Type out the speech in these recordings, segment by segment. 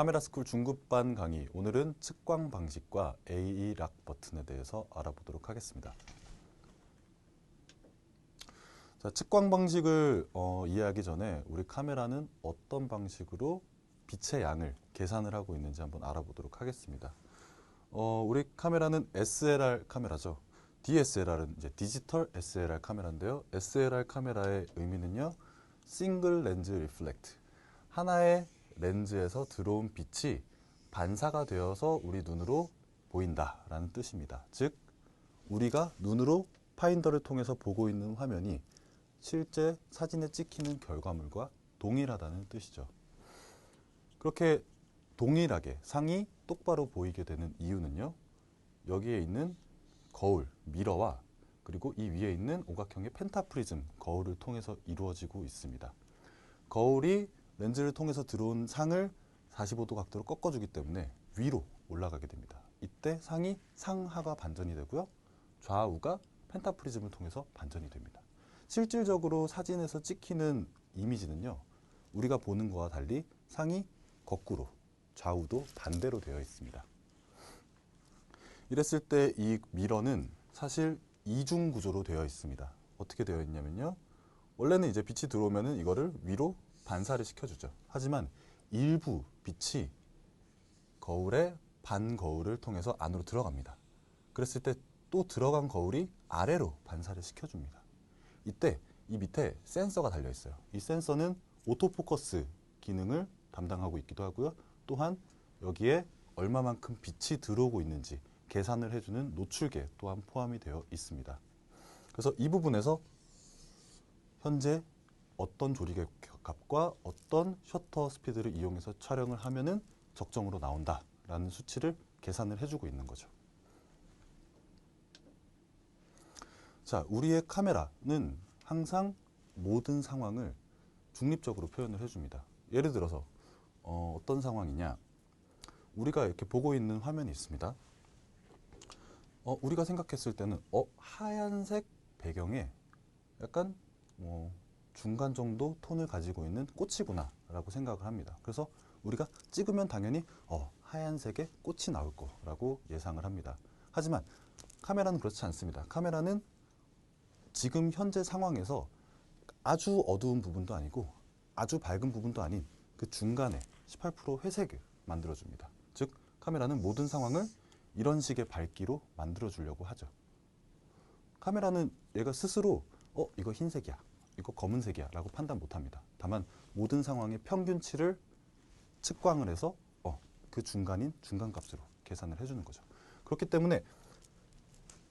카메라 스쿨 중급반 강의 오늘은 측광 방식과 AE 락 버튼에 대해서 알아보도록 하겠습니다. 자, 측광 방식을 어, 이해하기 전에 우리 카메라는 어떤 방식으로 빛의 양을 계산을 하고 있는지 한번 알아보도록 하겠습니다. 어, 우리 카메라는 SLR 카메라죠. DSLR은 이제 디지털 SLR 카메라인데요. SLR 카메라의 의미는요. 싱글 렌즈 리플렉트. 하나의 렌즈에서 들어온 빛이 반사가 되어서 우리 눈으로 보인다라는 뜻입니다. 즉 우리가 눈으로 파인더를 통해서 보고 있는 화면이 실제 사진에 찍히는 결과물과 동일하다는 뜻이죠. 그렇게 동일하게 상이 똑바로 보이게 되는 이유는요. 여기에 있는 거울, 미러와 그리고 이 위에 있는 오각형의 펜타프리즘 거울을 통해서 이루어지고 있습니다. 거울이 렌즈를 통해서 들어온 상을 45도 각도로 꺾어주기 때문에 위로 올라가게 됩니다. 이때 상이 상하가 반전이 되고요. 좌우가 펜타프리즘을 통해서 반전이 됩니다. 실질적으로 사진에서 찍히는 이미지는요. 우리가 보는 거와 달리 상이 거꾸로 좌우도 반대로 되어 있습니다. 이랬을 때 이 미러는 사실 이중 구조로 되어 있습니다. 어떻게 되어 있냐면요. 원래는 이제 빛이 들어오면은 이거를 위로 반사를 시켜주죠. 하지만 일부 빛이 거울의 반 거울을 통해서 안으로 들어갑니다. 그랬을 때 또 들어간 거울이 아래로 반사를 시켜줍니다. 이때 이 밑에 센서가 달려 있어요. 이 센서는 오토포커스 기능을 담당하고 있기도 하고요. 또한 여기에 얼마만큼 빛이 들어오고 있는지 계산을 해주는 노출계 또한 포함이 되어 있습니다. 그래서 이 부분에서 현재 어떤 조리개 값과 어떤 셔터 스피드를 이용해서 촬영을 하면은 적정으로 나온다라는 수치를 계산을 해주고 있는 거죠. 자, 우리의 카메라는 항상 모든 상황을 중립적으로 표현을 해줍니다. 예를 들어서 어, 어떤 상황이냐? 우리가 이렇게 보고 있는 화면이 있습니다. 어, 우리가 생각했을 때는 어, 하얀색 배경에 약간 뭐 중간 정도 톤을 가지고 있는 꽃이구나 라고 생각을 합니다. 그래서 우리가 찍으면 당연히 어, 하얀색의 꽃이 나올 거라고 예상을 합니다. 하지만 카메라는 그렇지 않습니다. 카메라는 지금 현재 상황에서 아주 어두운 부분도 아니고 아주 밝은 부분도 아닌 그 중간에 18% 회색을 만들어줍니다. 즉 카메라는 모든 상황을 이런 식의 밝기로 만들어 주려고 하죠. 카메라는 얘가 스스로 어 이거 흰색이야 이거 검은색이야 라고 판단 못합니다. 다만 모든 상황의 평균치를 측광을 해서 어, 그 중간인 중간값으로 계산을 해주는 거죠. 그렇기 때문에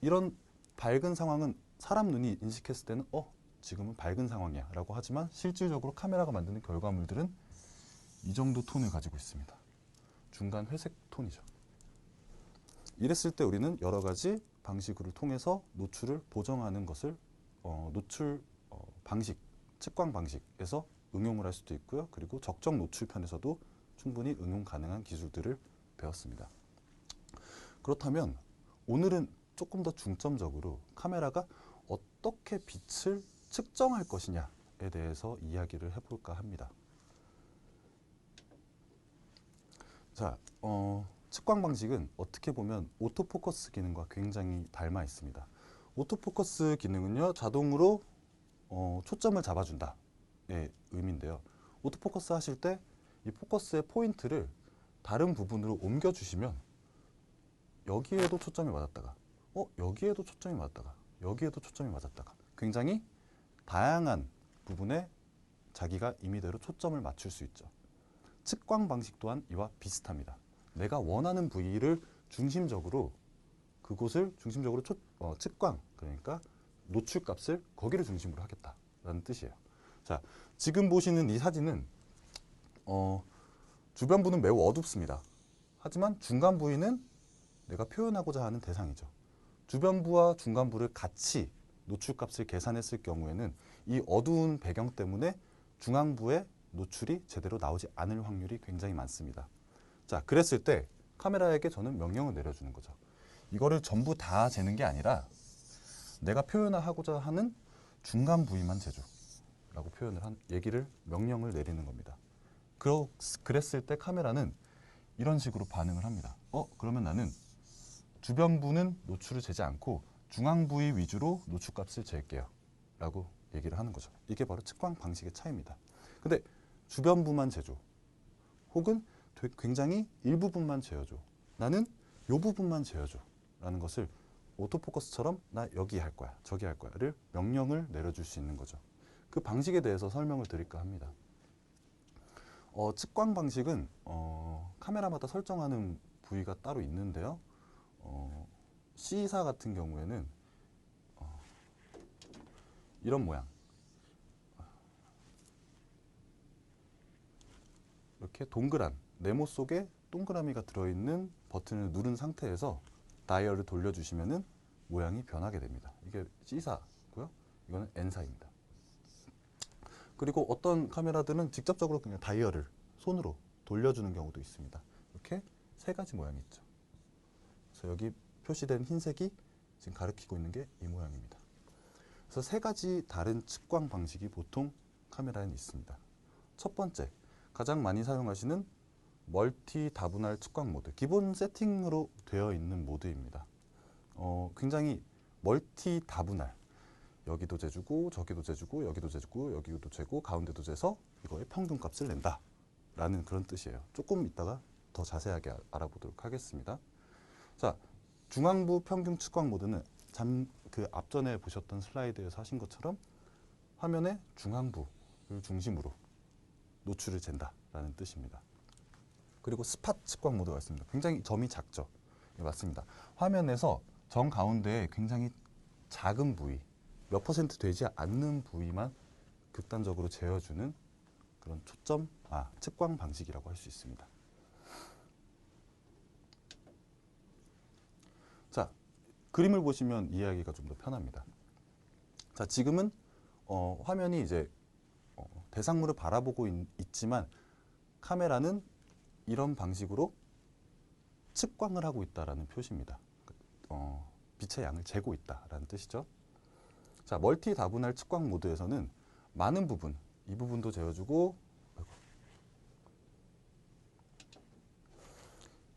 이런 밝은 상황은 사람 눈이 인식했을 때는 어 지금은 밝은 상황이야 라고 하지만 실질적으로 카메라가 만드는 결과물들은 이 정도 톤을 가지고 있습니다. 중간 회색 톤이죠. 이랬을 때 우리는 여러 가지 방식을 통해서 노출을 보정하는 것을 어, 노출 어, 방식, 측광 방식에서 응용을 할 수도 있고요. 그리고 적정 노출편에서도 충분히 응용 가능한 기술들을 배웠습니다. 그렇다면 오늘은 조금 더 중점적으로 카메라가 어떻게 빛을 측정할 것이냐에 대해서 이야기를 해볼까 합니다. 자, 어, 측광 방식은 어떻게 보면 오토포커스 기능과 굉장히 닮아 있습니다. 오토포커스 기능은요, 자동으로 어, 초점을 잡아준다의 의미인데요. 오토포커스 하실 때 이 포커스의 포인트를 다른 부분으로 옮겨주시면 여기에도 초점이 맞았다가 어 여기에도 초점이 맞았다가 여기에도 초점이 맞았다가 굉장히 다양한 부분에 자기가 임의대로 초점을 맞출 수 있죠. 측광 방식 또한 이와 비슷합니다. 내가 원하는 부위를 중심적으로 그곳을 중심적으로 초, 어, 측광 그러니까 노출값을 거기를 중심으로 하겠다라는 뜻이에요. 자, 지금 보시는 이 사진은 어, 주변부는 매우 어둡습니다. 하지만 중간 부위는 내가 표현하고자 하는 대상이죠. 주변부와 중간부를 같이 노출값을 계산했을 경우에는 이 어두운 배경 때문에 중앙부의 노출이 제대로 나오지 않을 확률이 굉장히 많습니다. 자, 그랬을 때 카메라에게 저는 명령을 내려주는 거죠. 이거를 전부 다 재는 게 아니라 내가 표현하고자 하는 중간 부위만 재줘라고 표현을 한 얘기를 명령을 내리는 겁니다. 그러, 그랬을 때 카메라는 이런 식으로 반응을 합니다. 어 그러면 나는 주변부는 노출을 재지 않고 중앙 부위 위주로 노출값을 잴게요. 라고 얘기를 하는 거죠. 이게 바로 측광 방식의 차이입니다. 근데 주변부만 재줘. 혹은 되- 굉장히 일부분만 재어줘. 나는 요 부분만 재어줘. 라는 것을 오토포커스처럼 나 여기 할 거야, 저기 할 거야를 명령을 내려줄 수 있는 거죠. 그 방식에 대해서 설명을 드릴까 합니다. 어, 측광 방식은 어, 카메라마다 설정하는 부위가 따로 있는데요. 어, C사 같은 경우에는 어, 이런 모양. 이렇게 동그란 네모 속에 동그라미가 들어있는 버튼을 누른 상태에서 다이얼을 돌려주시면은 모양이 변하게 됩니다. 이게 C사고요. 이거는 N사입니다. 그리고 어떤 카메라들은 직접적으로 그냥 다이얼을 손으로 돌려주는 경우도 있습니다. 이렇게 세 가지 모양이 있죠. 그래서 여기 표시된 흰색이 지금 가리키고 있는 게 이 모양입니다. 그래서 세 가지 다른 측광 방식이 보통 카메라에는 있습니다. 첫 번째, 가장 많이 사용하시는 멀티 다분할 측광 모드. 기본 세팅으로 되어 있는 모드입니다. 어, 굉장히 멀티 다분할. 여기도 재주고 저기도 재주고 여기도 재주고 여기도 재고 가운데도 재서 이거의 평균값을 낸다. 라는 그런 뜻이에요. 조금 이따가 더 자세하게 아- 알아보도록 하겠습니다. 자, 중앙부 평균 측광 모드는 잠 그 앞전에 보셨던 슬라이드에서 하신 것처럼 화면의 중앙부를 중심으로 노출을 잰다 라는 뜻입니다. 그리고 스팟 측광 모드가 있습니다. 굉장히 점이 작죠. 네, 맞습니다. 화면에서 정 가운데에 굉장히 작은 부위, 몇 퍼센트 되지 않는 부위만 극단적으로 재어주는 그런 초점, 아, 측광 방식이라고 할 수 있습니다. 자, 그림을 보시면 이해하기가 좀 더 편합니다. 자, 지금은 어, 화면이 이제 어, 대상물을 바라보고 있, 있지만 카메라는 이런 방식으로 측광을 하고 있다라는 표시입니다. 그, 어, 빛의 양을 재고 있다라는 뜻이죠. 자, 멀티 다분할 측광 모드에서는 많은 부분, 이 부분도 아이고.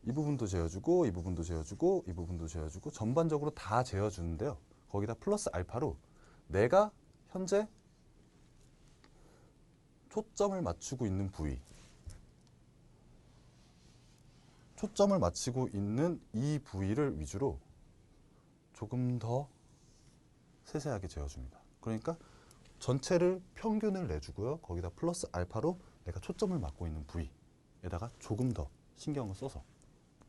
이 부분도 재어주고, 이 부분도 재어주고, 이 부분도 재어주고, 전반적으로 다 재어주는데요. 거기다 플러스 알파로 내가 현재 초점을 맞추고 있는 부위, 초점을 맞추고 있는 이 부위를 위주로 조금 더 세세하게 재어줍니다. 그러니까 전체를 평균을 내주고요. 거기다 플러스 알파로 내가 초점을 맞고 있는 부위에다가 조금 더 신경을 써서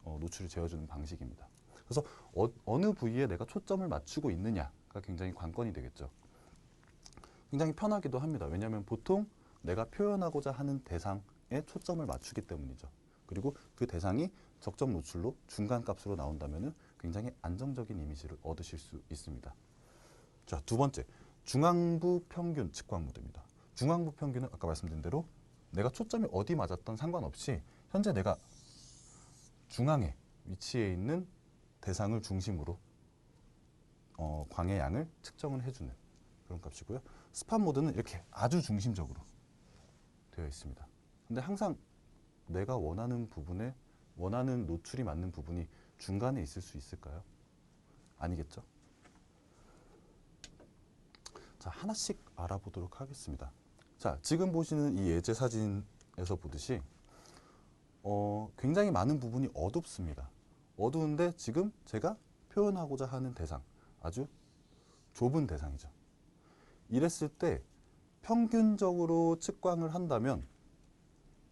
어, 노출을 재어주는 방식입니다. 그래서 어, 느 부위에 내가 초점을 맞추고 있느냐가 굉장히 관건이 되겠죠. 굉장히 편하기도 합니다. 왜냐하면 보통 내가 표현하고자 하는 대상에 초점을 맞추기 때문이죠. 그리고 그 대상이 적정 노출로 중간 값으로 나온다면 굉장히 안정적인 이미지를 얻으실 수 있습니다. 자, 두 번째. 중앙부 평균 측광 모드입니다. 중앙부 평균은 아까 말씀드린 대로 내가 초점이 어디 맞았던 상관없이 현재 내가 중앙에 위치해 있는 대상을 중심으로 어, 광의 양을 측정을 해주는 그런 값이고요. 스팟 모드는 이렇게 아주 중심적으로 되어 있습니다. 근데 항상 내가 원하는 부분에 원하는 노출이 맞는 부분이 중간에 있을 수 있을까요? 아니겠죠? 자, 하나씩 알아보도록 하겠습니다. 자, 지금 보시는 이 예제 사진에서 보듯이 어, 굉장히 많은 부분이 어둡습니다. 어두운데 지금 제가 표현하고자 하는 대상, 아주 좁은 대상이죠. 이랬을 때 평균적으로 측광을 한다면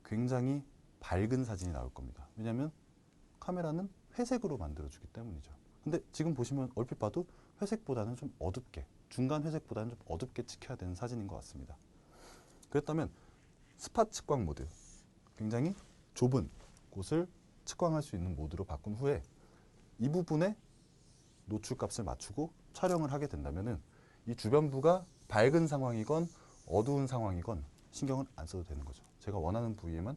굉장히 밝은 사진이 나올 겁니다. 왜냐하면 카메라는 회색으로 만들어주기 때문이죠. 근데 지금 보시면 얼핏 봐도 회색보다는 좀 어둡게, 중간 회색보다는 좀 어둡게 찍혀야 되는 사진인 것 같습니다. 그렇다면 스팟 측광 모드, 굉장히 좁은 곳을 측광할 수 있는 모드로 바꾼 후에 이 부분에 노출값을 맞추고 촬영을 하게 된다면 은 이 주변부가 밝은 상황이건 어두운 상황이건 신경을 안 써도 되는 거죠. 제가 원하는 부위에만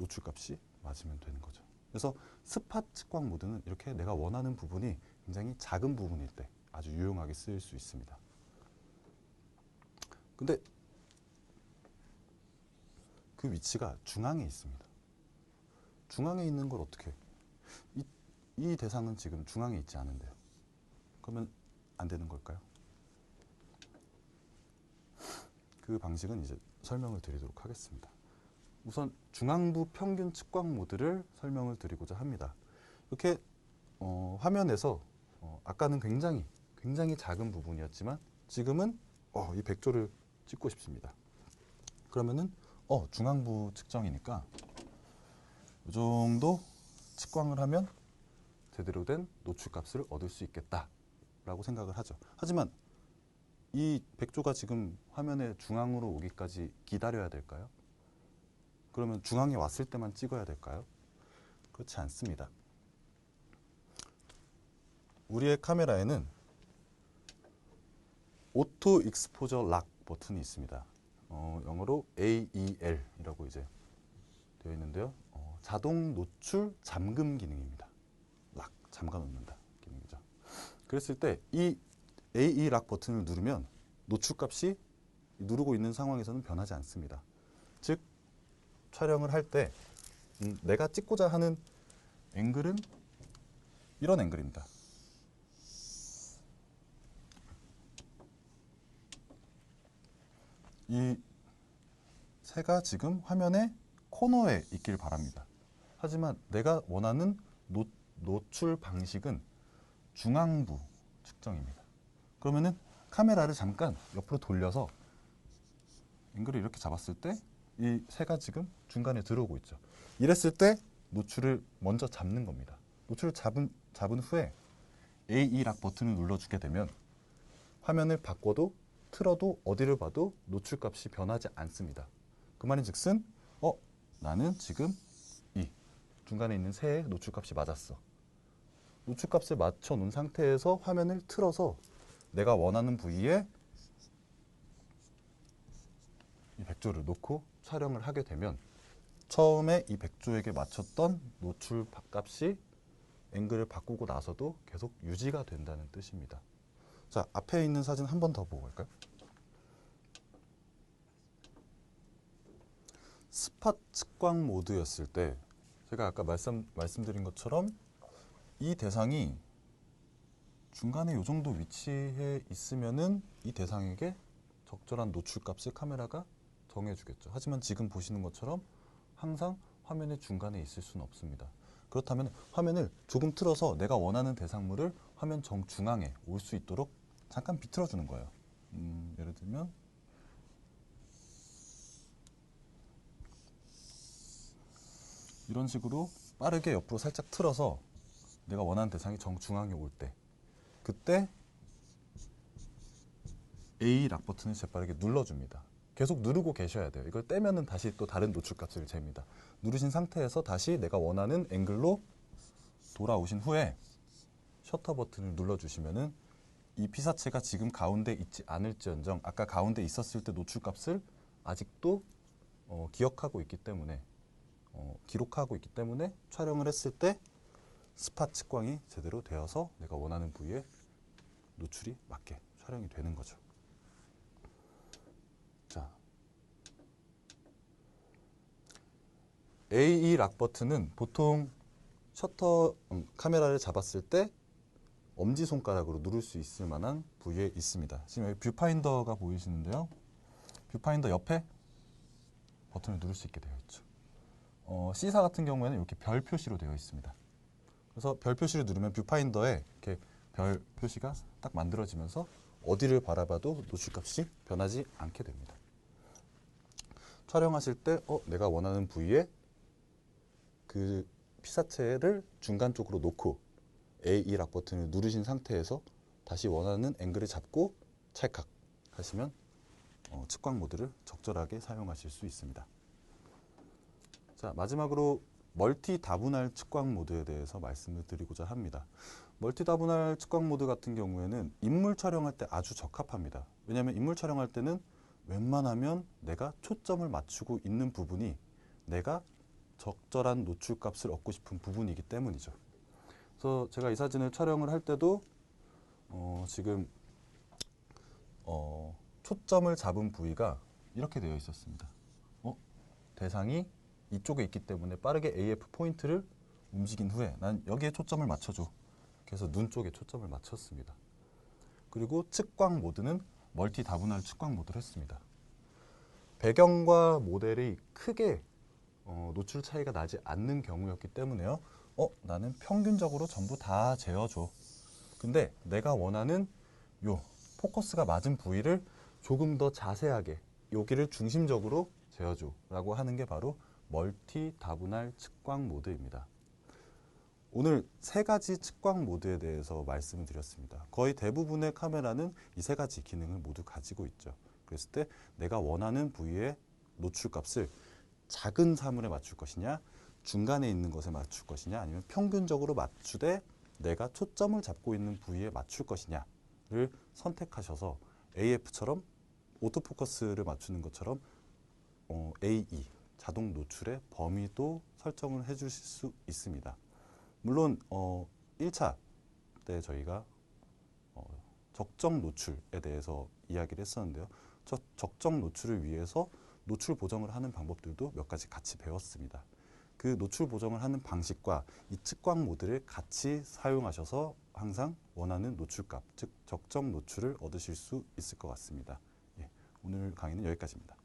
노출값이 맞으면 되는 거죠. 그래서 스팟 측광 모드는 이렇게 내가 원하는 부분이 굉장히 작은 부분일 때 아주 유용하게 쓰일 수 있습니다. 근데 그 위치가 중앙에 있습니다. 중앙에 있는 걸 어떻게? 이, 이 대상은 지금 중앙에 있지 않은데요. 그러면 안 되는 걸까요? 그 방식은 이제 설명을 드리도록 하겠습니다. 우선 중앙부 평균 측광 모드를 설명을 드리고자 합니다. 이렇게 어, 화면에서 어, 아까는 굉장히 굉장히 작은 부분이었지만 지금은 어, 이 백조를 찍고 싶습니다. 그러면은 어, 중앙부 측정이니까 이 정도 측광을 하면 제대로 된 노출값을 얻을 수 있겠다라고 생각을 하죠. 하지만 이 백조가 지금 화면의 중앙으로 오기까지 기다려야 될까요? 그러면 중앙에 왔을 때만 찍어야 될까요? 그렇지 않습니다. 우리의 카메라에는 오토 익스포저 락 버튼이 있습니다. 어, 영어로 AEL이라고 이제 되어 있는데요. 어, 자동 노출 잠금 기능입니다. 락 잠가 놓는다 기능이죠. 그랬을 때 이 AE 락 버튼을 누르면 노출 값이 누르고 있는 상황에서는 변하지 않습니다. 즉 촬영을 할때 음, 내가 찍고자 하는 앵글은 이런 앵글입니다. 이 새가 지금 화면의 코너에 있길 바랍니다. 하지만 내가 원하는 노, 노출 방식은 중앙부 측정입니다. 그러면은 카메라를 잠깐 옆으로 돌려서 앵글을 이렇게 잡았을 때 이 새가 지금 중간에 들어오고 있죠. 이랬을 때 노출을 먼저 잡는 겁니다. 노출을 잡은, 잡은 후에 AE 락 버튼을 눌러주게 되면 화면을 바꿔도 틀어도 어디를 봐도 노출 값이 변하지 않습니다. 그 말인 즉슨 어 나는 지금 이 중간에 있는 새의 노출 값이 맞았어. 노출 값을 맞춰 놓은 상태에서 화면을 틀어서 내가 원하는 부위에 이 백조를 놓고 촬영을 하게 되면 처음에 이 백조에게 맞췄던 노출 값이 앵글을 바꾸고 나서도 계속 유지가 된다는 뜻입니다. 자, 앞에 있는 사진 한 번 더 보고 갈까요? 스팟 측광 모드였을 때 제가 아까 말씀, 말씀드린 것처럼 이 대상이 중간에 이 정도 위치에 있으면은 이 대상에게 적절한 노출값을 카메라가 정해주겠죠. 하지만 지금 보시는 것처럼 항상 화면의 중간에 있을 수는 없습니다. 그렇다면 화면을 조금 틀어서 내가 원하는 대상물을 화면 정중앙에 올 수 있도록 잠깐 비틀어 주는 거예요. 음, 예를 들면 이런 식으로 빠르게 옆으로 살짝 틀어서 내가 원하는 대상이 정중앙에 올 때 그때 A 락 버튼을 재빠르게 눌러줍니다. 계속 누르고 계셔야 돼요. 이걸 떼면은 다시 또 다른 노출값을 잽니다. 누르신 상태에서 다시 내가 원하는 앵글로 돌아오신 후에 셔터 버튼을 눌러주시면은 이 피사체가 지금 가운데 있지 않을지언정 아까 가운데 있었을 때 노출값을 아직도 어, 기억하고 있기 때문에 어, 기록하고 있기 때문에 촬영을 했을 때 스팟 측광이 제대로 되어서 내가 원하는 부위에 노출이 맞게 촬영이 되는 거죠. 자, AE 락 버튼은 보통 셔터 음, 카메라를 잡았을 때 엄지 손가락으로 누를 수 있을 만한 부위에 있습니다. 지금 여기 뷰파인더가 보이시는데요. 뷰파인더 옆에 버튼을 누를 수 있게 되어 있죠. 어, C사 같은 경우에는 이렇게 별 표시로 되어 있습니다. 그래서 별 표시를 누르면 뷰파인더에 이렇게 별 표시가 딱 만들어지면서 어디를 바라봐도 노출값이 변하지 않게 됩니다. 촬영하실 때 어, 내가 원하는 부위에 그 피사체를 중간 쪽으로 놓고 A2 락 버튼을 누르신 상태에서 다시 원하는 앵글을 잡고 찰칵 하시면 어, 측광 모드를 적절하게 사용하실 수 있습니다. 자 마지막으로 멀티 다분할 측광 모드에 대해서 말씀을 드리고자 합니다. 멀티 다분할 측광 모드 같은 경우에는 인물 촬영할 때 아주 적합합니다. 왜냐하면 인물 촬영할 때는 웬만하면 내가 초점을 맞추고 있는 부분이 내가 적절한 노출값을 얻고 싶은 부분이기 때문이죠. 그래서 제가 이 사진을 촬영을 할 때도 어, 지금 어, 초점을 잡은 부위가 이렇게 되어 있었습니다. 어? 대상이 이쪽에 있기 때문에 빠르게 AF 포인트를 움직인 후에 난 여기에 초점을 맞춰줘. 그래서 눈 쪽에 초점을 맞췄습니다. 그리고 측광 모드는 멀티 다분할 측광 모드를 했습니다. 배경과 모델이 크게 어, 노출 차이가 나지 않는 경우였기 때문에요. 어, 나는 평균적으로 전부 다 재어줘. 근데 내가 원하는 요 포커스가 맞은 부위를 조금 더 자세하게 여기를 중심적으로 재어줘 라고 하는 게 바로 멀티 다분할 측광 모드입니다. 오늘 세 가지 측광 모드에 대해서 말씀을 드렸습니다. 거의 대부분의 카메라는 이 세 가지 기능을 모두 가지고 있죠. 그랬을 때 내가 원하는 부위의 노출 값을 작은 사물에 맞출 것이냐, 중간에 있는 것에 맞출 것이냐, 아니면 평균적으로 맞추되 내가 초점을 잡고 있는 부위에 맞출 것이냐를 선택하셔서 AF처럼 오토포커스를 맞추는 것처럼 어, AE 자동 노출의 범위도 설정을 해 주실 수 있습니다. 물론 어, 1차 때 저희가 어, 적정 노출에 대해서 이야기를 했었는데요. 저 적정 노출을 위해서 노출 보정을 하는 방법들도 몇 가지 같이 배웠습니다. 그 노출 보정을 하는 방식과 이 측광 모드를 같이 사용하셔서 항상 원하는 노출값, 즉 적정 노출을 얻으실 수 있을 것 같습니다. 예, 오늘 강의는 여기까지입니다.